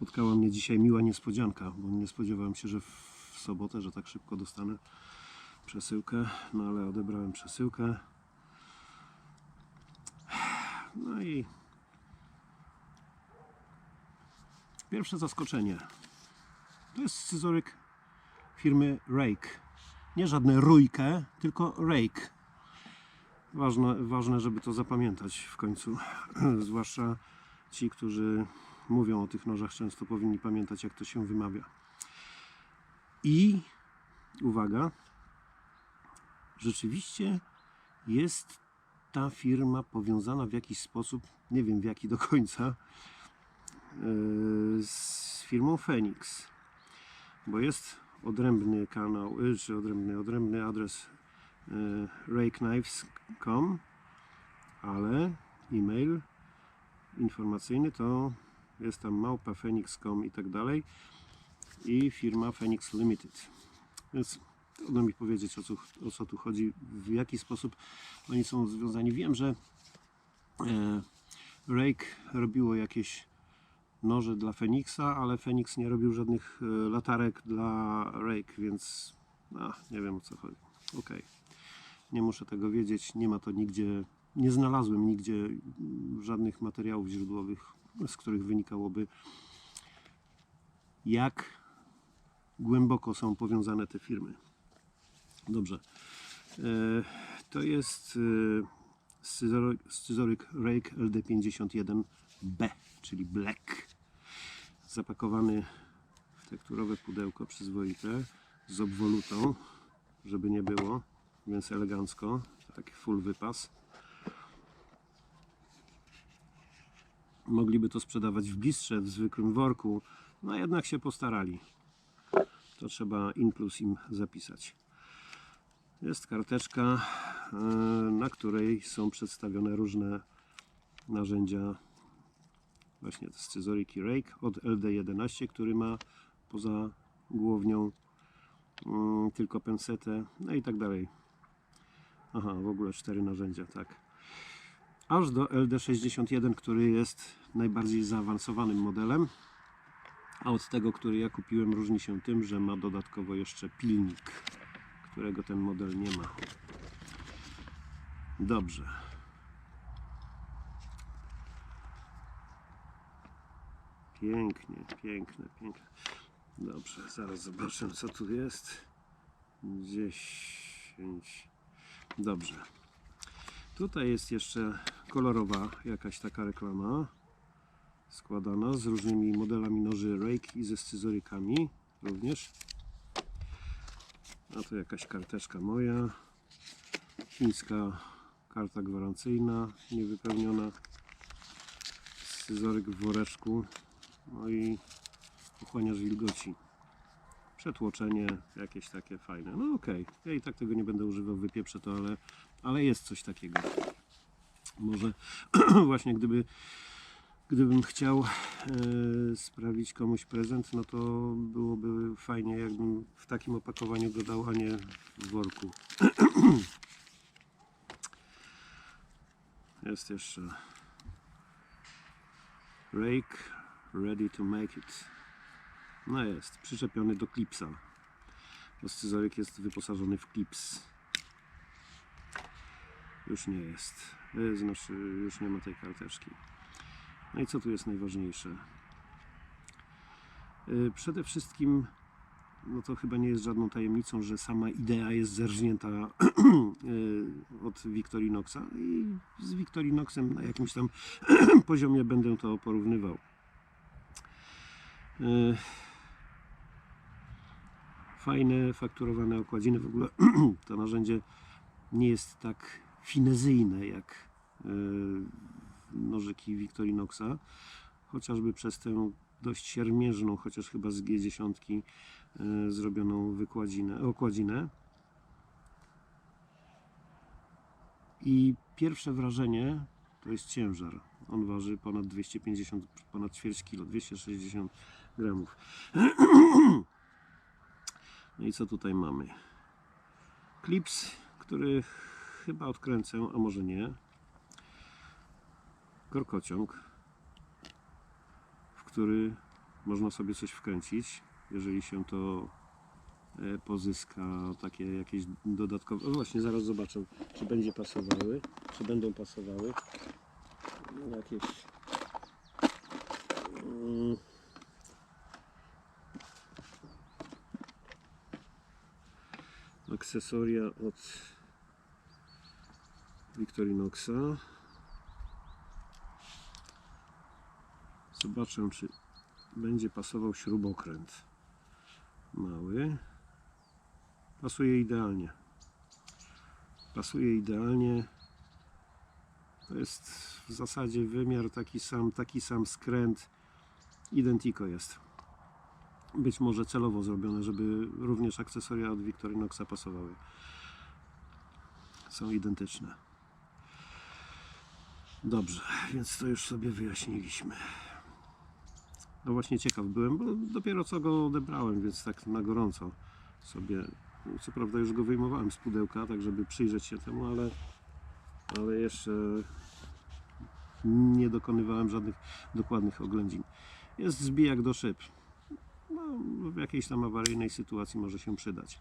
spotkała mnie dzisiaj miła niespodzianka, bo nie spodziewałem się, że w sobotę, że tak szybko dostanę przesyłkę, no ale odebrałem przesyłkę. No i pierwsze zaskoczenie. To jest scyzoryk firmy Rake. Nie żadne rójkę, tylko Rake. Ważne, ważne, żeby to zapamiętać w końcu. Zwłaszcza ci, którzy mówią o tych nożach, często powinni pamiętać, jak to się wymawia. I uwaga, rzeczywiście jest ta firma powiązana w jakiś sposób, nie wiem w jaki do końca, yy, z firmą Phoenix. Bo jest odrębny kanał, yy, czy odrębny, odrębny adres yy, rakeknives.com, ale e-mail informacyjny to jest tam małpa phoenix.com i tak dalej i firma Phoenix Limited. Więc trudno mi powiedzieć o co, o co tu chodzi, w jaki sposób oni są związani. Wiem, że e, Rake robiło jakieś noże dla Phoenixa, ale Phoenix nie robił żadnych e, latarek dla Rake, więc nie wiem o co chodzi. Okej. Nie muszę tego wiedzieć, nie ma to nigdzie, nie znalazłem nigdzie mm, żadnych materiałów źródłowych, z których wynikałoby jak głęboko są powiązane te firmy. Dobrze. E, To jest e, scyzoryk, Rake LD51B, czyli Black. Zapakowany w tekturowe pudełko przyzwoite z obwolutą, żeby nie było, więc elegancko. Taki full wypas. Mogliby to sprzedawać w blistrze, w zwykłym worku, no jednak się postarali. To trzeba in plus im zapisać. Jest karteczka, e, na której są przedstawione różne narzędzia, właśnie scyzoryki Rake od LD11, który ma poza głownią mm, tylko pensetę, no i tak dalej. Aha, w ogóle cztery narzędzia, tak. Aż do LD61, który jest najbardziej zaawansowanym modelem. A od tego, który ja kupiłem, różni się tym, że ma dodatkowo jeszcze pilnik, którego ten model nie ma. Dobrze. Pięknie, piękne, piękne. Dobrze, zaraz zobaczę, co tu jest. 10. Dobrze. Tutaj jest jeszcze kolorowa jakaś taka reklama składana z różnymi modelami noży Rake i ze scyzorykami również. A to jakaś karteczka moja. Chińska karta gwarancyjna, niewypełniona. Scyzoryk w woreczku. No i ochłaniacz wilgoci. Przetłoczenie jakieś takie fajne. No okej, ja i tak tego nie będę używał, wypieprzę to, ale, ale jest coś takiego. Może właśnie gdyby gdybym chciał e, sprawić komuś prezent, no to byłoby fajnie, jakbym w takim opakowaniu go dał, a nie w worku. Jest jeszcze rake ready to make it. No jest, przyczepiony do klipsa. Bo jest wyposażony w klips. Już nie jest. E, Znaczy, już nie ma tej karteczki. No i co tu jest najważniejsze? Yy, Przede wszystkim, no to chyba nie jest żadną tajemnicą, że sama idea jest zerżnięta yy, od Victorinoxa i z Victorinoxem na jakimś tam poziomie będę to porównywał. Fajne, fakturowane okładziny. W ogóle to narzędzie nie jest tak finezyjne jak yy, nożyki Victorinoxa, chociażby przez tę dość siermierzną, chociaż chyba z G10 e, zrobioną wykładzinę, okładzinę. I pierwsze wrażenie to jest ciężar. On waży ponad 250, ponad ćwierć kilo, 260 gramów. No i co tutaj mamy? Klips, który chyba odkręcę, a może nie korkociąg, w który można sobie coś wkręcić, jeżeli się to e, pozyska takie jakieś dodatkowe. O właśnie, zaraz zobaczę, czy będzie pasowały, czy będą pasowały jakieś. Akcesoria od Victorinoxa. Zobaczę, czy będzie pasował śrubokręt mały. Pasuje idealnie. Pasuje idealnie. To jest w zasadzie wymiar taki sam, taki sam skręt. Identico jest. Być może celowo zrobione, żeby również akcesoria od Victorinoxa pasowały. Są identyczne. Dobrze, więc to już sobie wyjaśniliśmy. No właśnie ciekaw byłem, bo dopiero co go odebrałem, więc tak na gorąco sobie. Co prawda już go wyjmowałem z pudełka, tak żeby przyjrzeć się temu, ale, ale jeszcze nie dokonywałem żadnych dokładnych oględzin. Jest zbijak do szyb. W jakiejś tam awaryjnej sytuacji może się przydać.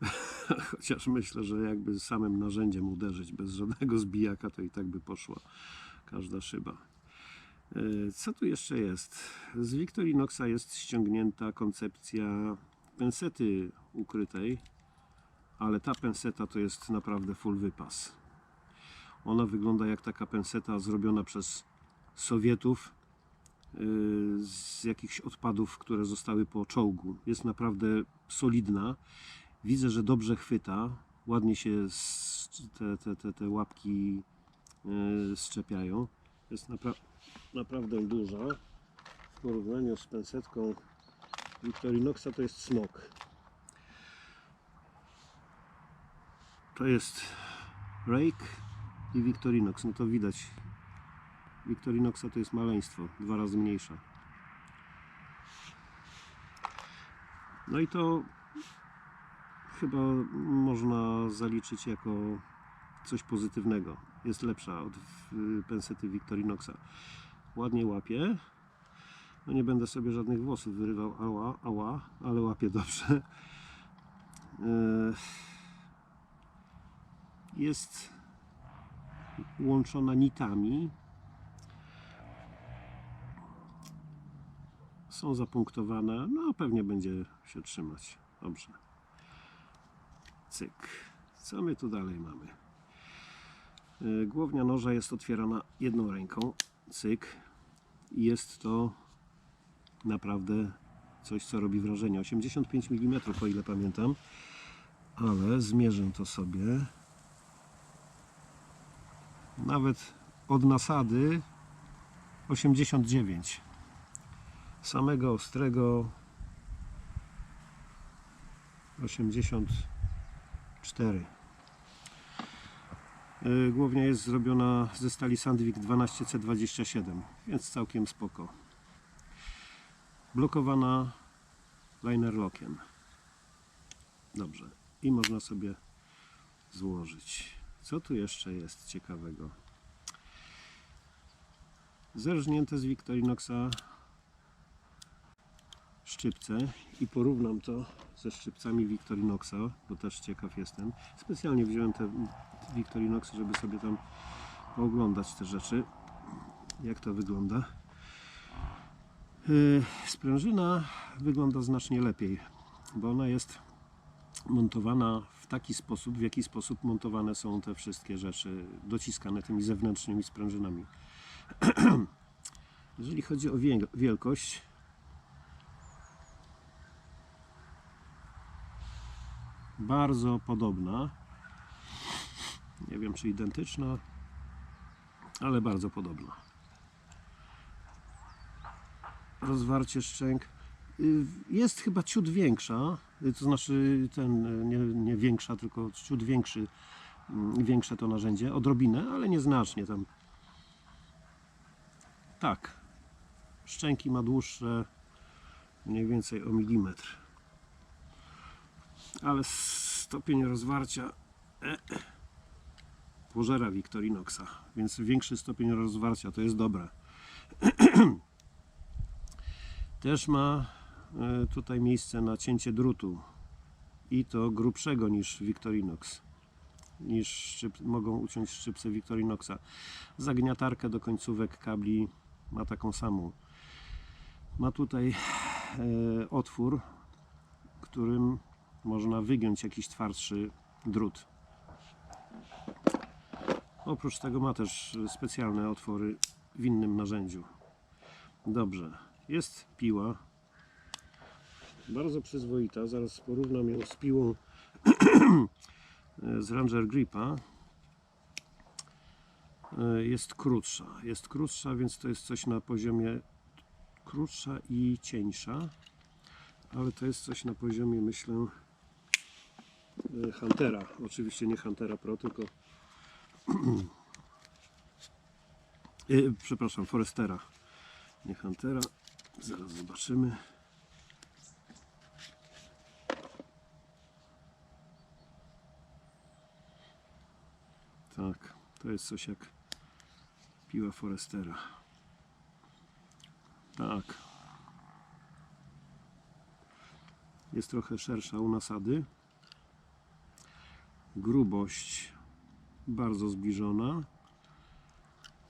Chociaż myślę, że jakby samym narzędziem uderzyć bez żadnego zbijaka, to i tak by poszła każda szyba. E, Co tu jeszcze jest? Z Victorinoxa jest ściągnięta koncepcja pensety ukrytej, ale ta penseta to jest naprawdę full wypas. Ona wygląda jak taka penseta zrobiona przez Sowietów yy, z jakichś odpadów, które zostały po czołgu. Jest naprawdę solidna. Widzę, że dobrze chwyta. Ładnie się te, te, te, te łapki yy, szczepiają. Jest napra naprawdę duża. W porównaniu z pensetką Victorinoxa to jest smok. To jest Rake i Victorinox. No to widać. Victorinoxa to jest maleństwo, dwa razy mniejsza. No i to chyba można zaliczyć jako coś pozytywnego. Jest lepsza od y, pensety Victorinoxa. Ładnie łapie. No nie będę sobie żadnych włosów wyrywał, ała, ała, ale łapie dobrze. E, Jest łączona nitami. Są zapunktowane, no pewnie będzie się trzymać. Dobrze. Cyk. Co my tu dalej mamy? E, Głownia noża jest otwierana jedną ręką. Cyk. I Jest to naprawdę coś, co robi wrażenie. 85 mm, o ile pamiętam. Ale zmierzę to sobie. Nawet od nasady 89. Samego ostrego 84. Yy, Głównie jest zrobiona ze stali Sandvik 12C27, więc całkiem spoko. Blokowana liner lockiem. Dobrze. I można sobie złożyć. Co tu jeszcze jest ciekawego? Zerżnięte z Victorinoxa szczypce i porównam to ze szczypcami Victorinoxa, bo też ciekaw jestem. Specjalnie wziąłem te Victorinoxy, żeby sobie tam pooglądać te rzeczy, jak to wygląda. Yy, Sprężyna wygląda znacznie lepiej, bo ona jest montowana w taki sposób, w jaki sposób montowane są te wszystkie rzeczy, dociskane tymi zewnętrznymi sprężynami. Jeżeli chodzi o wiel- wielkość, bardzo podobna. Nie wiem, czy identyczna, ale bardzo podobna. Rozwarcie szczęk y, jest chyba ciut większa, y, to znaczy ten, y, nie, nie większa, tylko ciut większy, mm, większe to narzędzie, odrobinę, ale nieznacznie tam. Tak, szczęki ma dłuższe mniej więcej o milimetr. Ale stopień rozwarcia e, pożera Victorinoxa, więc większy stopień rozwarcia to jest dobre. Też ma e, tutaj miejsce na cięcie drutu i to grubszego niż Victorinox niż szczyp, mogą uciąć szczypce Victorinoxa. Zagniatarkę do końcówek kabli ma taką samą. Ma tutaj e, otwór, którym można wygiąć jakiś twardszy drut. Oprócz tego ma też specjalne otwory w innym narzędziu. Dobrze, jest piła. Bardzo przyzwoita. Zaraz porównam ją z piłą z Ranger Gripa. E, Jest krótsza. Jest krótsza, więc to jest coś na poziomie krótsza i cieńsza. Ale to jest coś na poziomie, myślę, Huntera. Oczywiście nie Huntera Pro, tylko E, przepraszam, Forestera. Nie Huntera. Zaraz zobaczymy. Tak, to jest coś jak piła Forestera. Tak. Jest trochę szersza u nasady. Grubość bardzo zbliżona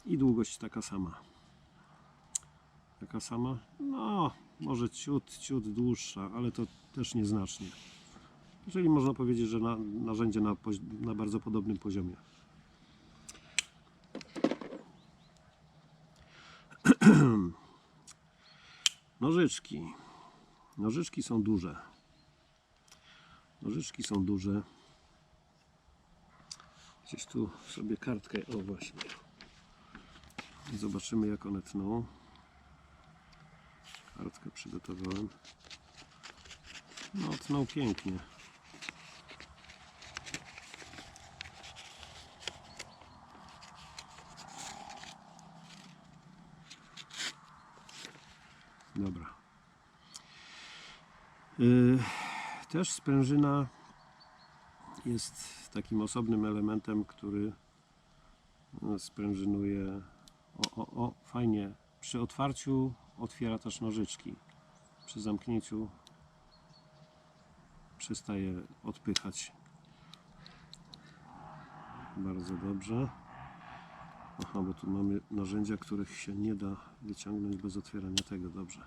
i długość taka sama. Taka sama? No, może ciut, ciut dłuższa, ale to też nieznacznie. Czyli można powiedzieć, że na, narzędzie na, na bardzo podobnym poziomie. Nożyczki. Nożyczki są duże. Nożyczki są duże. Gdzieś tu sobie kartkę, o właśnie. Zobaczymy jak one tną. Kartkę przygotowałem. No, tną pięknie. Dobra. Yy, też sprężyna jest takim osobnym elementem, który no, sprężynuje. O, o, o, fajnie. Przy otwarciu otwiera też nożyczki. Przy zamknięciu przestaje odpychać. Bardzo dobrze. Aha, bo tu mamy narzędzia, których się nie da wyciągnąć bez otwierania tego. Dobrze.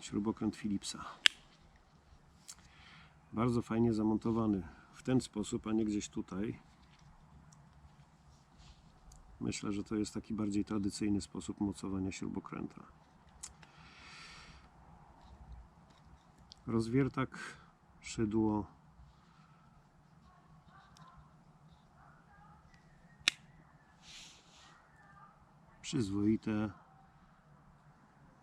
Śrubokręt Philipsa. Bardzo fajnie zamontowany ten sposób, a nie gdzieś tutaj. Myślę, że to jest taki bardziej tradycyjny sposób mocowania śrubokręta. Rozwiertak, szydło. Przyzwoite.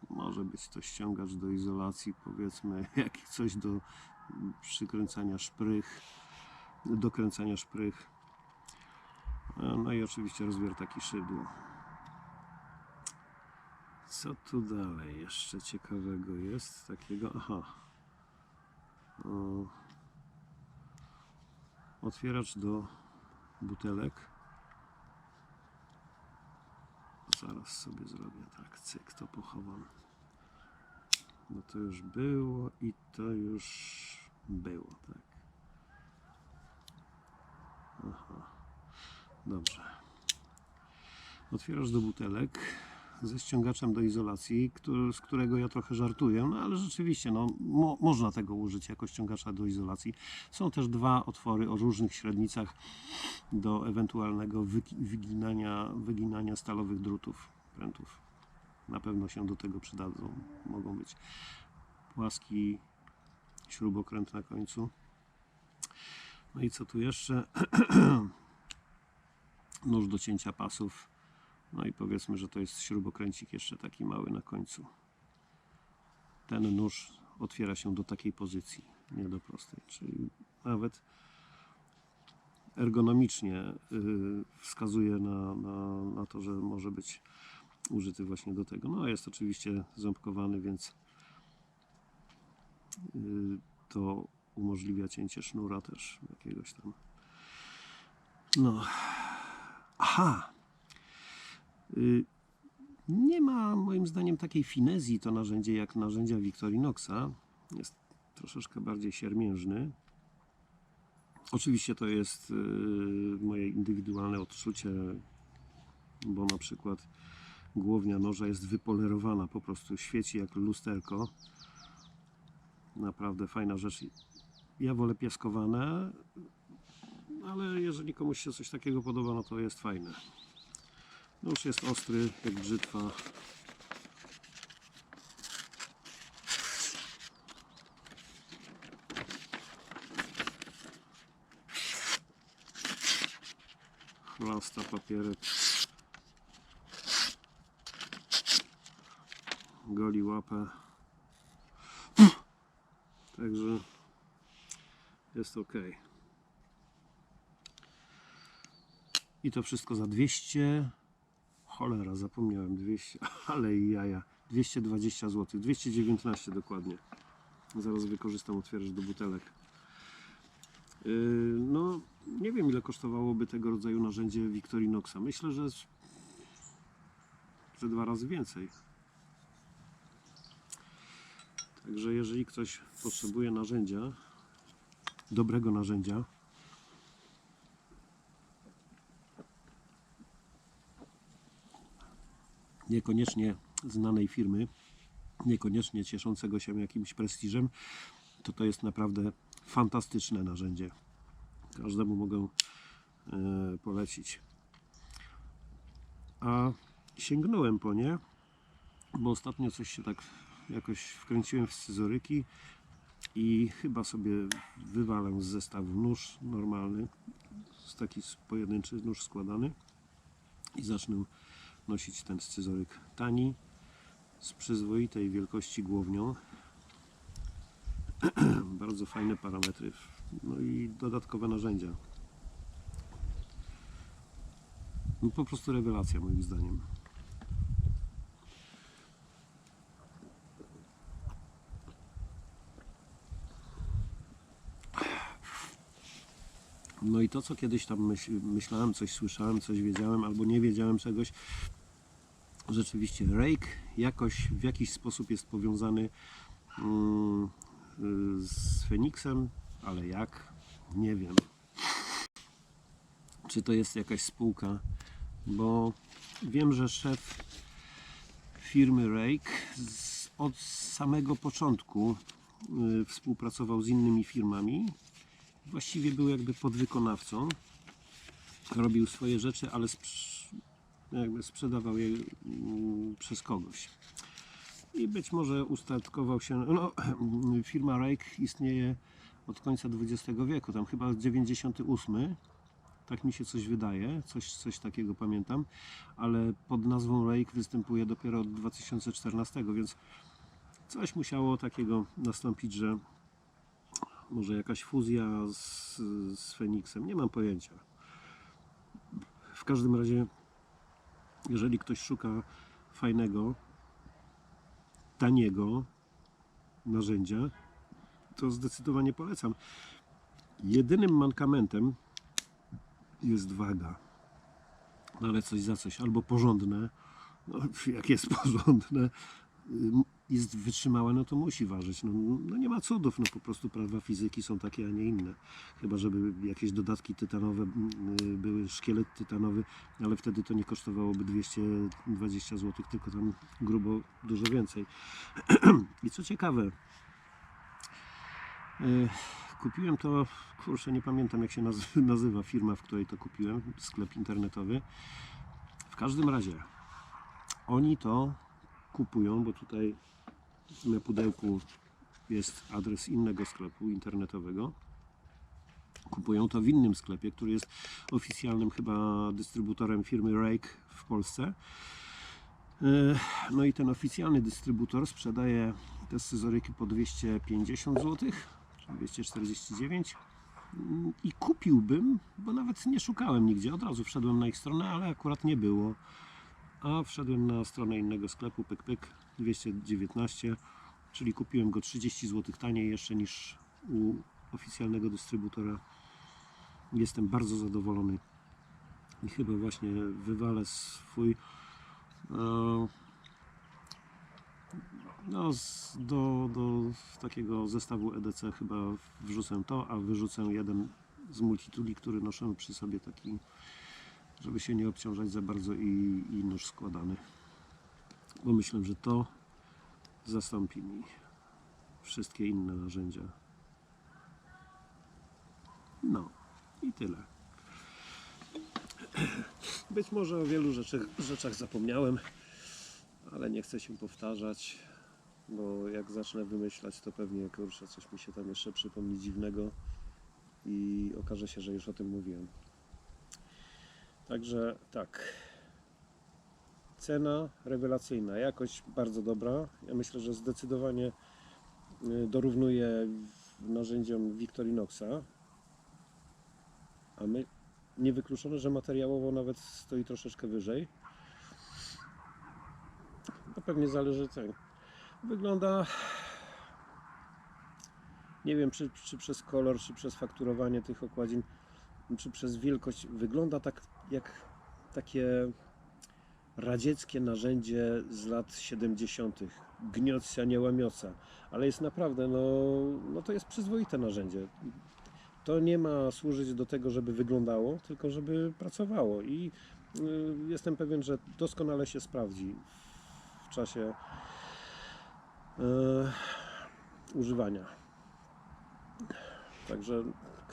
Może być to ściągacz do izolacji, powiedzmy, jak coś do przykręcania szprych, dokręcania szprych. No i oczywiście rozwiertak i szydło. Co tu dalej jeszcze ciekawego jest takiego? Aha. O. Otwieracz do butelek. Zaraz sobie zrobię tak, cyk, to pochowam. No to już było i to już było, tak. Dobrze. Otwierasz do butelek ze ściągaczem do izolacji, który, z którego ja trochę żartuję, no ale rzeczywiście no, mo, można tego użyć jako ściągacza do izolacji. Są też dwa otwory o różnych średnicach do ewentualnego wygi- wyginania, wyginania stalowych drutów, prętów. Na pewno się do tego przydadzą. Mogą być płaski śrubokręt na końcu. No i co tu jeszcze? Nóż do cięcia pasów. No i powiedzmy, że to jest śrubokręcik jeszcze taki mały na końcu. Ten nóż otwiera się do takiej pozycji, nie do prostej. Czyli nawet ergonomicznie y, wskazuje na, na, na to, że może być użyty właśnie do tego. No jest oczywiście ząbkowany, więc y, to umożliwia cięcie sznura też jakiegoś tam. No. Aha. Y, Nie ma moim zdaniem takiej finezji to narzędzie jak narzędzia Victorinoxa. Jest troszeczkę bardziej siermiężny. Oczywiście to jest y, moje indywidualne odczucie, bo na przykład głownia noża jest wypolerowana, po prostu świeci jak lusterko. Naprawdę fajna rzecz. Ja wolę piaskowane, ale jeżeli komuś się coś takiego podoba, no to jest fajne. Nóż jest ostry jak brzytwa. Chlasta papierek. Goli łapę. Także jest ok. I to wszystko za 200. Cholera, zapomniałem 200, ale jaja. 220 zł, 219 dokładnie. Zaraz wykorzystam otwieracz do butelek. Yy, no, nie wiem ile kosztowałoby tego rodzaju narzędzie Victorinoxa. Myślę, że ze dwa razy więcej. Także jeżeli ktoś potrzebuje narzędzia, dobrego narzędzia, niekoniecznie znanej firmy, niekoniecznie cieszącego się jakimś prestiżem, to to jest naprawdę fantastyczne narzędzie. Każdemu mogę e, polecić. A sięgnąłem po nie, bo ostatnio coś się tak jakoś wkręciłem w scyzoryki i chyba sobie wywalę z zestawu nóż normalny, taki pojedynczy nóż składany i zacznę nosić ten scyzoryk tani, z przyzwoitej wielkości głownią. Bardzo fajne parametry, no i dodatkowe narzędzia. No po prostu rewelacja moim zdaniem. No i to, co kiedyś tam myśl, myślałem, coś słyszałem, coś wiedziałem albo nie wiedziałem czegoś, rzeczywiście rake jakoś w jakiś sposób jest powiązany mm, y, z Feniksem, ale jak? Nie wiem. Czy to jest jakaś spółka? Bo wiem, że szef firmy Rake od samego początku y, współpracował z innymi firmami. Właściwie był jakby podwykonawcą. Robił swoje rzeczy, ale jakby sprzedawał je mm, przez kogoś. I być może ustatkował się. No, firma Rake istnieje od końca XX wieku, tam chyba 98. Tak mi się coś wydaje, coś, coś takiego pamiętam, ale pod nazwą Rake występuje dopiero od 2014, więc coś musiało takiego nastąpić, że może jakaś fuzja z, z Feniksem, nie mam pojęcia. W każdym razie, jeżeli ktoś szuka fajnego, taniego narzędzia, to zdecydowanie polecam. Jedynym mankamentem jest waga. No ale coś za coś, albo porządne, no, jak jest porządne, jest wytrzymałe, no to musi ważyć. No, no nie ma cudów, no po prostu prawa fizyki są takie, a nie inne. Chyba, żeby jakieś dodatki tytanowe mm, y, były, szkielet tytanowy, ale wtedy to nie kosztowałoby 220 zł, tylko tam grubo dużo więcej. I co ciekawe, y, kupiłem to, kurczę, nie pamiętam jak się naz- nazywa firma, w której to kupiłem, sklep internetowy. W każdym razie, oni to kupują, bo tutaj na pudełku jest adres innego sklepu internetowego. Kupują to w innym sklepie, który jest oficjalnym chyba dystrybutorem firmy Rake w Polsce. E, No i ten oficjalny dystrybutor sprzedaje te scyzoryki po 250 zł, czy 249 Mm, i kupiłbym, bo nawet nie szukałem nigdzie, od razu wszedłem na ich stronę, ale akurat nie było. A wszedłem na stronę innego sklepu, pyk pyk, 219, czyli kupiłem go 30 zł taniej jeszcze niż u oficjalnego dystrybutora. Jestem bardzo zadowolony i chyba właśnie wywalę swój e, no, do, do takiego zestawu EDC chyba wrzucę to, a wyrzucę jeden z multituli, który noszę przy sobie taki, żeby się nie obciążać za bardzo i, i nóż składany. Bo myślę, że to zastąpi mi wszystkie inne narzędzia. No i tyle. Być może o wielu rzeczach, rzeczach zapomniałem, ale nie chcę się powtarzać, bo jak zacznę wymyślać, to pewnie kurczę, coś mi się tam jeszcze przypomni dziwnego i okaże się, że już o tym mówiłem. Także tak. Cena rewelacyjna, jakość bardzo dobra. Ja myślę, że zdecydowanie y, dorównuje narzędziom Victorinoxa. A my niewykluczone, że materiałowo nawet stoi troszeczkę wyżej. To pewnie zależy co. Wygląda nie wiem czy, czy przez kolor, czy przez fakturowanie tych okładzin, czy przez wielkość. Wygląda tak jak takie radzieckie narzędzie z lat 70. Gniocja, nie łamioca. Ale jest naprawdę, no, no to jest przyzwoite narzędzie. To nie ma służyć do tego, żeby wyglądało, tylko żeby pracowało. I y, jestem pewien, że doskonale się sprawdzi w czasie y, używania. Także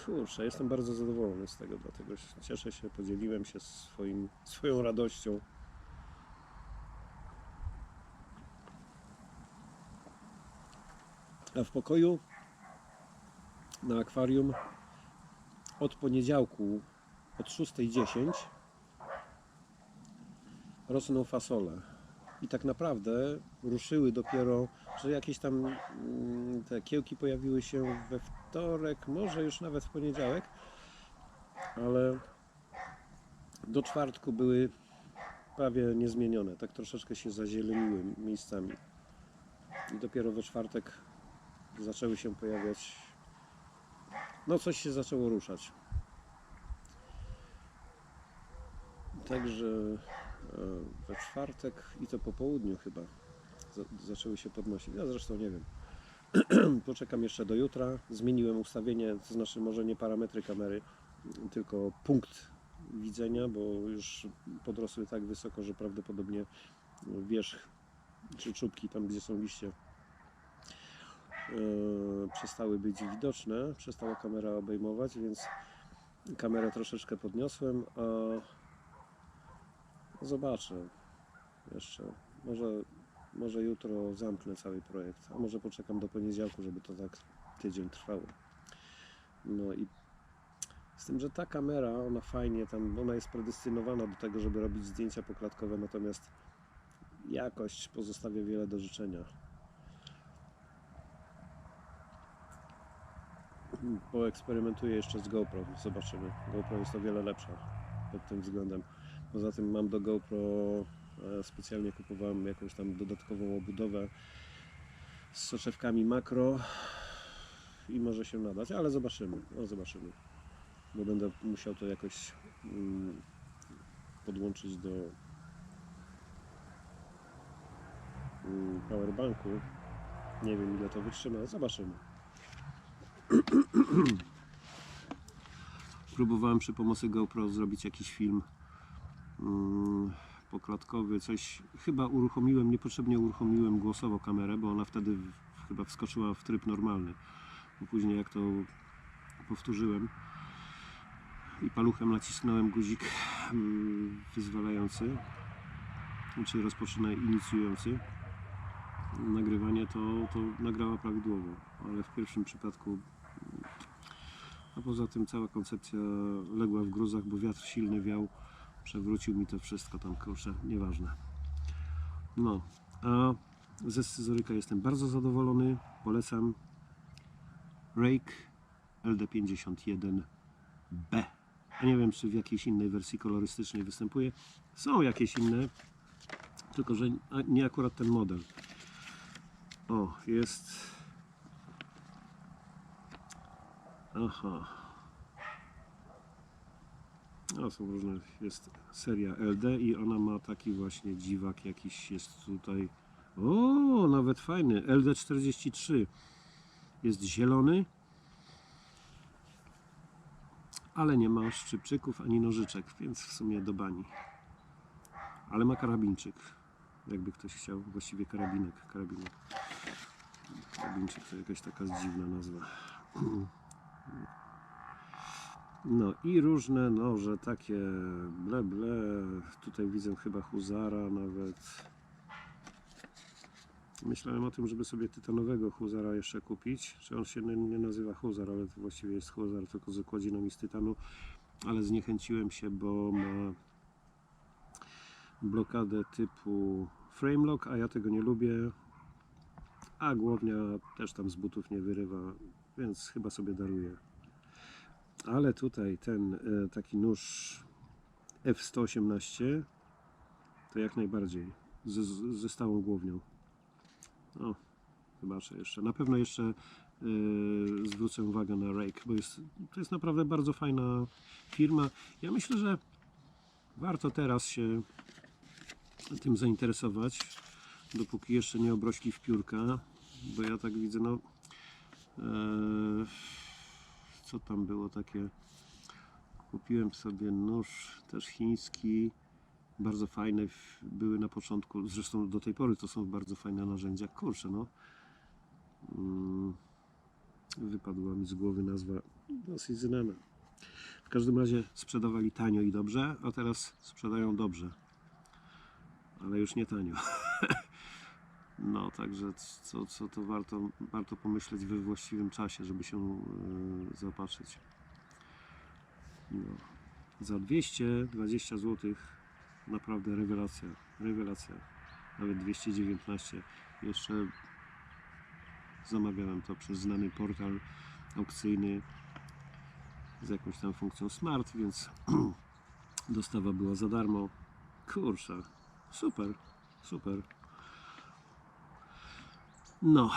kurczę, jestem bardzo zadowolony z tego, dlatego cieszę się, podzieliłem się swoim, swoją radością. W pokoju na akwarium od poniedziałku od 6.10 rosną fasole. I tak naprawdę ruszyły dopiero, że jakieś tam mm, te kiełki pojawiły się we wtorek, może już nawet w poniedziałek, ale do czwartku były prawie niezmienione. Tak troszeczkę się zazieleniły miejscami. I dopiero we czwartek zaczęły się pojawiać. No, coś się zaczęło ruszać. Także e, we czwartek i to po południu chyba za- zaczęły się podnosić. Ja zresztą nie wiem. Poczekam jeszcze do jutra. Zmieniłem ustawienie, to znaczy może nie parametry kamery, tylko punkt widzenia, bo już podrosły tak wysoko, że prawdopodobnie wierzch czy czubki tam, gdzie są liście, przestały być widoczne, przestała kamera obejmować, więc kamerę troszeczkę podniosłem, a zobaczę jeszcze. Może, może jutro zamknę cały projekt, a może poczekam do poniedziałku, żeby to tak tydzień trwało. No i z tym, że ta kamera, ona fajnie tam, ona jest predestynowana do tego, żeby robić zdjęcia poklatkowe, natomiast jakość pozostawia wiele do życzenia. Poeksperymentuję jeszcze z GoPro, zobaczymy. GoPro jest o wiele lepsza pod tym względem. Poza tym mam do GoPro e, specjalnie kupowałem jakąś tam dodatkową obudowę z soczewkami makro i może się nadać, ale zobaczymy, no zobaczymy. Bo będę musiał to jakoś mm, podłączyć do mm, powerbanku. Nie wiem ile to wytrzyma, zobaczymy. Próbowałem przy pomocy GoPro zrobić jakiś film mm, poklatkowy, coś chyba uruchomiłem, niepotrzebnie uruchomiłem głosowo kamerę, bo ona wtedy chyba wskoczyła w tryb normalny. Później jak to powtórzyłem i paluchem nacisnąłem guzik mm, wyzwalający, czy rozpoczyna inicjujący nagrywanie, to, to nagrała prawidłowo, ale w pierwszym przypadku a poza tym cała koncepcja legła w gruzach, bo wiatr silny wiał, przewrócił mi to wszystko tam, kurczę, nieważne. No, a ze scyzoryka jestem bardzo zadowolony, polecam Rake LD51B. Ja nie wiem, czy w jakiejś innej wersji kolorystycznej występuje. Są jakieś inne, tylko że nie akurat ten model. O, jest. Aha. No, są różne, jest seria LD i ona ma taki właśnie dziwak jakiś jest tutaj. O, nawet fajny, LD43. Jest zielony, ale nie ma szczypczyków ani nożyczek, więc w sumie do bani. Ale ma karabinczyk, jakby ktoś chciał, właściwie karabinek, karabinek. Karabinczyk to jakaś taka dziwna nazwa. No i różne noże, takie ble ble. Tutaj widzę chyba huzara nawet. Myślałem o tym, żeby sobie tytanowego huzara jeszcze kupić. Czy on się nie, nie nazywa huzar, ale to właściwie jest huzar, tylko z okładziną z tytanu. Ale zniechęciłem się, bo ma blokadę typu frame lock, a ja tego nie lubię. A głownia też tam z butów nie wyrywa, więc chyba sobie daruję. Ale tutaj ten e, taki nóż F118 to jak najbardziej ze, ze stałą głownią. O, zobaczę jeszcze. Na pewno jeszcze e, zwrócę uwagę na Rake, bo jest, to jest naprawdę bardzo fajna firma. Ja myślę, że warto teraz się tym zainteresować, dopóki jeszcze nie obrośli w piórka, bo ja tak widzę, no co tam było takie? Kupiłem sobie nóż też chiński. Bardzo fajne były na początku zresztą do tej pory to są bardzo fajne narzędzia. Kurczę no. Mm, wypadła mi z głowy nazwa dosyć znana. W każdym razie sprzedawali tanio i dobrze a teraz sprzedają dobrze. Ale już nie tanio no także co, co to warto, warto pomyśleć we właściwym czasie żeby się e, zaopatrzyć no. Za 220 zł naprawdę rewelacja, rewelacja. Nawet 219. Jeszcze zamawiałem to przez znany portal aukcyjny z jakąś tam funkcją smart, więc dostawa była za darmo. Kurczę, super, super. No,